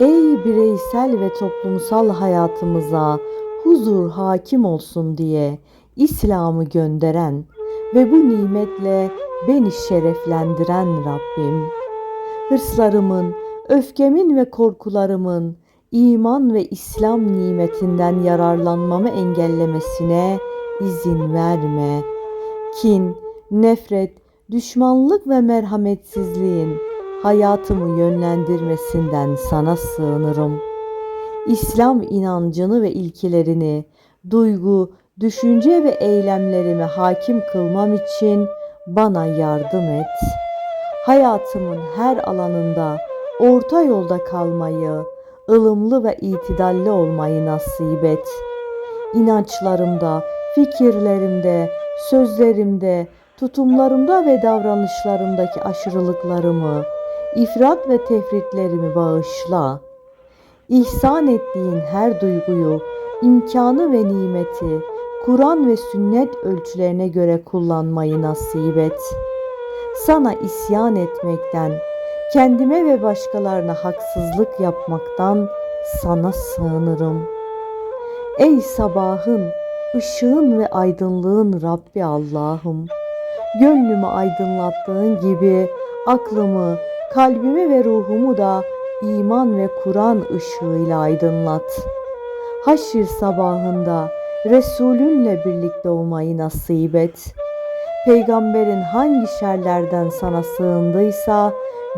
Ey bireysel ve toplumsal hayatımıza huzur hakim olsun diye İslam'ı gönderen ve bu nimetle beni şereflendiren Rabbim. Hırslarımın, öfkemin ve korkularımın iman ve İslam nimetinden yararlanmamı engellemesine izin verme. Kin, nefret, düşmanlık ve merhametsizliğin hayatımı yönlendirmesinden sana sığınırım. İslam inancını ve ilkelerini duygu, düşünce ve eylemlerime hakim kılmam için bana yardım et. Hayatımın her alanında orta yolda kalmayı, ılımlı ve itidalli olmayı nasip et. İnançlarımda, fikirlerimde, sözlerimde, tutumlarımda ve davranışlarımdaki aşırılıklarımı, ifrat ve tefritlerimi bağışla. İhsan ettiğin her duyguyu, imkanı ve nimeti Kur'an ve sünnet ölçülerine göre kullanmayı nasip et. Sana isyan etmekten, kendime ve başkalarına haksızlık yapmaktan sana sığınırım. Ey sabahın, ışığın ve aydınlığın Rabbi Allah'ım. Gönlümü aydınlattığın gibi aklımı, kalbimi ve ruhumu da iman ve Kur'an ışığıyla aydınlat. Haşir sabahında Resulünle birlikte olmayı nasip et. Peygamberin hangi şerlerden sana sığındıysa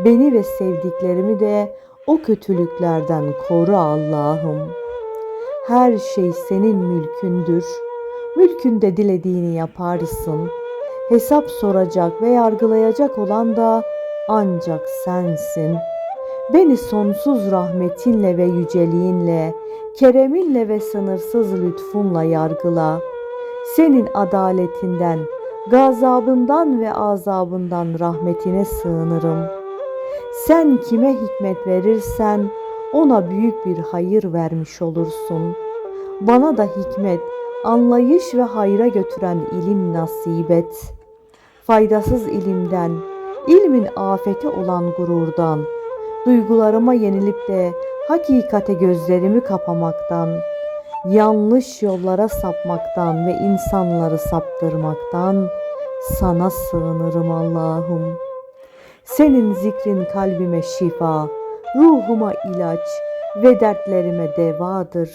beni ve sevdiklerimi de o kötülüklerden koru Allah'ım. Her şey senin mülkündür. Mülkünde dilediğini yaparsın. Hesap soracak ve yargılayacak olan da ancak sensin. Beni sonsuz rahmetinle ve yüceliğinle, kereminle ve sınırsız lütfunla yargıla. Senin adaletinden, gazabından ve azabından rahmetine sığınırım. Sen kime hikmet verirsen ona büyük bir hayır vermiş olursun. Bana da hikmet, anlayış ve hayra götüren ilim nasip et. Faydasız ilimden, ilmin afeti olan gururdan, duygularıma yenilip de hakikate gözlerimi kapamaktan, yanlış yollara sapmaktan ve insanları saptırmaktan sana sığınırım Allah'ım. Senin zikrin kalbime şifa, ruhuma ilaç ve dertlerime devadır.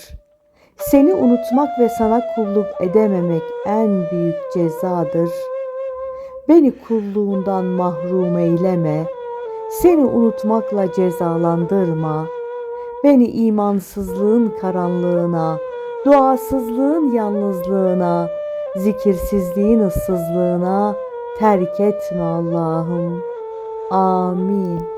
Seni unutmak ve sana kulluk edememek en büyük cezadır. Beni kulluğundan mahrum eyleme, seni unutmakla cezalandırma. Beni imansızlığın karanlığına, duasızlığın yalnızlığına, zikirsizliğin ıssızlığına terk etme Allah'ım. Amin.